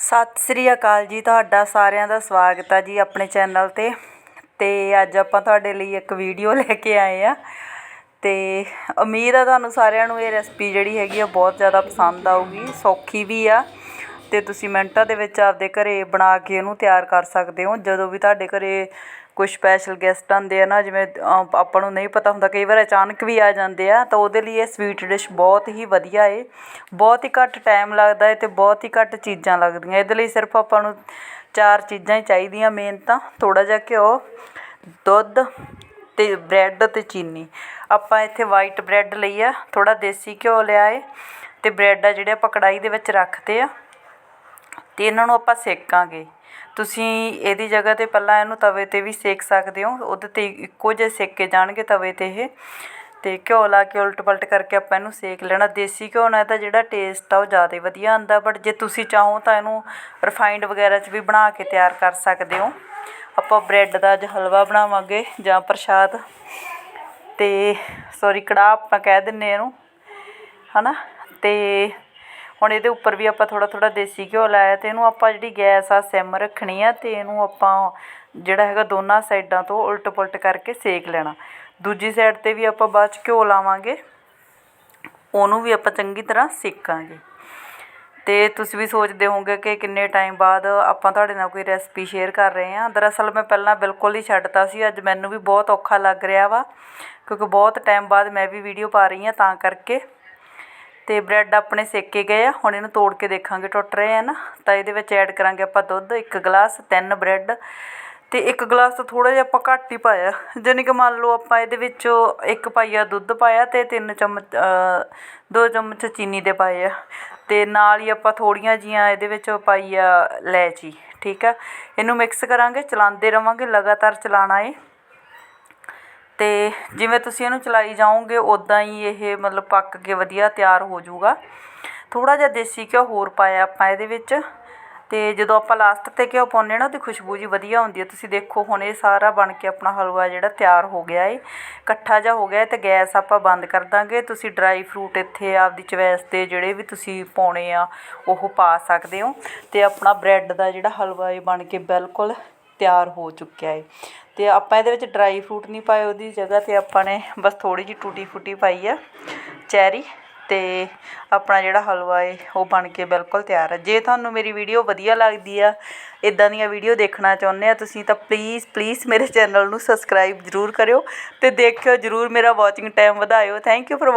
ਸਤਿ ਸ੍ਰੀ ਅਕਾਲ ਜੀ, ਤੁਹਾਡਾ ਸਾਰਿਆਂ ਦਾ ਸਵਾਗਤ ਆ ਜੀ ਆਪਣੇ ਚੈਨਲ 'ਤੇ। ਅਤੇ ਅੱਜ ਆਪਾਂ ਤੁਹਾਡੇ ਲਈ ਇੱਕ ਵੀਡੀਓ ਲੈ ਕੇ ਆਏ ਆ। ਅਤੇ ਉਮੀਦ ਆ ਤੁਹਾਨੂੰ ਸਾਰਿਆਂ ਨੂੰ ਇਹ ਰੈਸਪੀ ਜਿਹੜੀ ਹੈਗੀ ਆ ਬਹੁਤ ਜ਼ਿਆਦਾ ਪਸੰਦ ਆਊਗੀ, ਸੌਖੀ ਵੀ ਆ। ਅਤੇ ਤੁਸੀਂ ਮਿੰਟਾਂ ਦੇ ਵਿੱਚ ਆਪਦੇ ਘਰੇ ਬਣਾ ਕੇ ਇਹਨੂੰ ਤਿਆਰ ਕਰ ਸਕਦੇ ਹੋ। ਜਦੋਂ ਵੀ ਤੁਹਾਡੇ ਘਰੇ ਕੋਈ ਸਪੈਸ਼ਲ ਗੈਸਟ ਆਉਂਦੇ ਆ ਨਾ, ਜਿਵੇਂ ਆਪਾਂ ਨੂੰ ਨਹੀਂ ਪਤਾ ਹੁੰਦਾ, ਕਈ ਵਾਰ ਅਚਾਨਕ ਵੀ ਆ ਜਾਂਦੇ ਆ, ਤਾਂ ਉਹਦੇ ਲਈ ਇਹ ਸਵੀਟ ਡਿਸ਼ ਬਹੁਤ ਹੀ ਵਧੀਆ ਏ। ਬਹੁਤ ਹੀ ਘੱਟ ਟਾਈਮ ਲੱਗਦਾ ਹੈ ਅਤੇ ਬਹੁਤ ਹੀ ਘੱਟ ਚੀਜ਼ਾਂ ਲੱਗਦੀਆਂ। ਇਹਦੇ ਲਈ ਸਿਰਫ ਆਪਾਂ ਨੂੰ ਚਾਰ ਚੀਜ਼ਾਂ ਹੀ ਚਾਹੀਦੀਆਂ ਮੇਨ ਤਾਂ, ਥੋੜ੍ਹਾ ਜਿਹਾ ਘਿਓ, ਦੁੱਧ ਅਤੇ ਬ੍ਰੈਡ ਅਤੇ ਚੀਨੀ। ਆਪਾਂ ਇੱਥੇ ਵਾਈਟ ਬ੍ਰੈਡ ਲਈ ਆ, ਥੋੜ੍ਹਾ ਦੇਸੀ ਘਿਓ ਲਿਆ ਏ ਅਤੇ ਬ੍ਰੈਡ ਆ ਜਿਹੜੇ ਆਪਾਂ ਕੜਾਹੀ ਦੇ ਵਿੱਚ ਰੱਖਦੇ ਆ। ਅਤੇ ਇਹਨਾਂ ਨੂੰ ਆਪਾਂ ਸੇਕਾਂਗੇ। ਤੁਸੀਂ ਇਹਦੀ ਜਗ੍ਹਾ 'ਤੇ ਪਹਿਲਾਂ ਇਹਨੂੰ ਤਵੇ 'ਤੇ ਵੀ ਸੇਕ ਸਕਦੇ ਹੋ। ਉਹਦੇ 'ਤੇ ਇੱਕੋ ਜਿਹੇ ਸੇਕੇ ਜਾਣਗੇ ਤਵੇ 'ਤੇ ਇਹ। ਅਤੇ ਘਿਓ ਲਾ ਕੇ ਉਲਟ ਪਲਟ ਕਰਕੇ ਆਪਾਂ ਇਹਨੂੰ ਸੇਕ ਲੈਣਾ। ਦੇਸੀ ਘਿਓ ਨਾਲ ਇਹਦਾ ਜਿਹੜਾ ਟੇਸਟ ਆ ਉਹ ਜ਼ਿਆਦਾ ਵਧੀਆ ਆਉਂਦਾ ਬਟ ਜੇ ਤੁਸੀਂ ਚਾਹੋ ਤਾਂ ਇਹਨੂੰ ਰਿਫਾਈਂਡ ਵਗੈਰਾ 'ਚ ਵੀ ਬਣਾ ਕੇ ਤਿਆਰ ਕਰ ਸਕਦੇ ਹੋ। ਆਪਾਂ ਬ੍ਰੈਡ ਦਾ ਅੱਜ ਹਲਵਾ ਬਣਾਵਾਂਗੇ ਜਾਂ ਪ੍ਰਸ਼ਾਦ। ਅਤੇ ਸੋਰੀ ਕੜਾਹ ਆਪਾਂ ਕਹਿ ਦਿੰਦੇ ਇਹਨੂੰ ਹੈ ਨਾ ਅਤੇ ਹੁਣ ਇਹਦੇ ਉੱਪਰ ਵੀ ਆਪਾਂ ਥੋੜ੍ਹਾ ਥੋੜ੍ਹਾ ਦੇਸੀ ਘਿਓ ਲਾਇਆ ਅਤੇ ਇਹਨੂੰ ਆਪਾਂ ਜਿਹੜੀ ਗੈਸ ਆ, ਸਿਮ ਰੱਖਣੀ ਆ ਅਤੇ ਇਹਨੂੰ ਆਪਾਂ ਜਿਹੜਾ ਹੈਗਾ ਦੋਨਾਂ ਸਾਈਡਾਂ ਤੋਂ ਉਲਟ ਪੁਲਟ ਕਰਕੇ ਸੇਕ ਲੈਣਾ। ਦੂਜੀ ਸਾਈਡ 'ਤੇ ਵੀ ਆਪਾਂ ਬਾਅਦ 'ਚ ਘਿਓ ਲਾਵਾਂਗੇ। ਉਹਨੂੰ ਵੀ ਆਪਾਂ ਚੰਗੀ ਤਰ੍ਹਾਂ ਸੇਕਾਂਗੇ। ਅਤੇ ਤੁਸੀਂ ਵੀ ਸੋਚਦੇ ਹੋਵੋਗੇ ਕਿ ਕਿੰਨੇ ਟਾਈਮ ਬਾਅਦ ਆਪਾਂ ਤੁਹਾਡੇ ਨਾਲ ਕੋਈ ਰੈਸਪੀ ਸ਼ੇਅਰ ਕਰ ਰਹੇ ਹਾਂ। ਦਰਅਸਲ ਮੈਂ ਪਹਿਲਾਂ ਬਿਲਕੁਲ ਹੀ ਛੱਡਤਾ ਸੀ। ਅੱਜ ਮੈਨੂੰ ਵੀ ਬਹੁਤ ਔਖਾ ਲੱਗ ਰਿਹਾ ਵਾ, ਕਿਉਂਕਿ ਬਹੁਤ ਟਾਈਮ ਬਾਅਦ ਮੈਂ ਵੀ ਵੀਡੀਓ ਪਾ ਰਹੀ ਹਾਂ ਤਾਂ ਕਰਕੇ। ਅਤੇ ਬ੍ਰੈਡ ਆਪਣੇ ਸੇਕੇ ਗਏ ਆ, ਹੁਣ ਇਹਨੂੰ ਤੋੜ ਕੇ ਦੇਖਾਂਗੇ, ਟੁੱਟ ਰਹੇ ਆ ਨਾ, ਤਾਂ ਇਹਦੇ ਵਿੱਚ ਐਡ ਕਰਾਂਗੇ ਆਪਾਂ ਦੁੱਧ, ਇੱਕ ਗਲਾਸ, ਤਿੰਨ ਬ੍ਰੈਡ ਅਤੇ ਇੱਕ ਗਲਾਸ ਤੋਂ ਥੋੜ੍ਹਾ ਜਿਹਾ ਆਪਾਂ ਘੱਟ ਹੀ ਪਾਇਆ। ਜਾਣੀ ਕਿ ਮੰਨ ਲਓ ਆਪਾਂ ਇਹਦੇ ਵਿੱਚੋਂ ਇੱਕ ਪਾਈਆ ਦੁੱਧ ਪਾਇਆ ਅਤੇ ਤਿੰਨ ਚਮਚ ਦੋ ਚਮਚ ਚੀਨੀ ਦੇ ਪਾਏ ਆ। ਅਤੇ ਨਾਲ ਹੀ ਆਪਾਂ ਥੋੜ੍ਹੀਆਂ ਜਿਹੀਆਂ ਇਹਦੇ ਵਿੱਚ ਪਾਈ ਆ ਇਲਾਇਚੀ, ਠੀਕ ਆ? ਇਹਨੂੰ ਮਿਕਸ ਕਰਾਂਗੇ, ਚਲਾਉਂਦੇ ਰਹਾਂਗੇ ਲਗਾਤਾਰ ਚਲਾਉਣਾ ਏ। ਅਤੇ ਜਿਵੇਂ ਤੁਸੀਂ ਇਹਨੂੰ ਚਲਾਈ ਜਾਓਗੇ ਉੱਦਾਂ ਹੀ ਇਹ ਮਤਲਬ ਪੱਕ ਕੇ ਵਧੀਆ ਤਿਆਰ ਹੋ ਜਾਊਗਾ। ਥੋੜ੍ਹਾ ਜਿਹਾ ਦੇਸੀ ਘਿਓ ਹੋਰ ਪਾਇਆ ਆਪਾਂ ਇਹਦੇ ਵਿੱਚ। ਅਤੇ ਜਦੋਂ ਆਪਾਂ ਲਾਸਟ 'ਤੇ ਘਿਓ ਪਾਉਂਦੇ ਨਾ, ਉਹਦੀ ਖੁਸ਼ਬੂ ਜੀ ਵਧੀਆ ਹੁੰਦੀ ਹੈ। ਤੁਸੀਂ ਦੇਖੋ, ਹੁਣ ਇਹ ਸਾਰਾ ਬਣ ਕੇ ਆਪਣਾ ਹਲਵਾ ਜਿਹੜਾ ਤਿਆਰ ਹੋ ਗਿਆ ਏ। ਇਕੱਠਾ ਜਿਹਾ ਹੋ ਗਿਆ ਅਤੇ ਗੈਸ ਆਪਾਂ ਬੰਦ ਕਰ ਦਾਂਗੇ। ਤੁਸੀਂ ਡਰਾਈ ਫਰੂਟ ਇੱਥੇ ਆਪਦੀ ਚੋਇਸ 'ਤੇ ਜਿਹੜੇ ਵੀ ਤੁਸੀਂ ਪਾਉਣੇ ਆ, ਉਹ ਪਾ ਸਕਦੇ ਹੋ। ਅਤੇ ਆਪਣਾ ਬ੍ਰੈਡ ਦਾ ਜਿਹੜਾ ਹਲਵਾ ਇਹ ਬਣ ਕੇ ਬਿਲਕੁਲ ਤਿਆਰ ਹੋ ਚੁੱਕਿਆ ਹੈ ਅਤੇ ਆਪਾਂ ਇਹਦੇ ਵਿੱਚ ਡਰਾਈ ਫਰੂਟ ਨਹੀਂ ਪਾਏ ਉਹਦੀ ਜਗ੍ਹਾ 'ਤੇ ਆਪਾਂ ਨੇ ਬਸ ਥੋੜ੍ਹੀ ਜਿਹੀ ਟੂਟੀ ਫੂਟੀ ਪਾਈ ਆ ਚੈਰੀ ਅਤੇ ਆਪਣਾ ਜਿਹੜਾ ਹਲਵਾ ਏ, ਉਹ ਬਣ ਕੇ ਬਿਲਕੁਲ ਤਿਆਰ ਹੈ ਜੇ ਤੁਹਾਨੂੰ ਮੇਰੀ ਵੀਡੀਓ ਵਧੀਆ ਲੱਗਦੀ ਆ ਇੱਦਾਂ ਦੀਆਂ ਵੀਡੀਓ ਦੇਖਣਾ ਚਾਹੁੰਦੇ ਆ ਤੁਸੀਂ ਤਾਂ ਪਲੀਜ਼ ਪਲੀਜ਼ ਮੇਰੇ ਚੈਨਲ ਨੂੰ ਸਬਸਕ੍ਰਾਈਬ ਜ਼ਰੂਰ ਕਰਿਓ ਅਤੇ ਦੇਖਿਓ ਜ਼ਰੂਰ ਮੇਰਾ watching time ਵਧਾਇਓ। Thank you for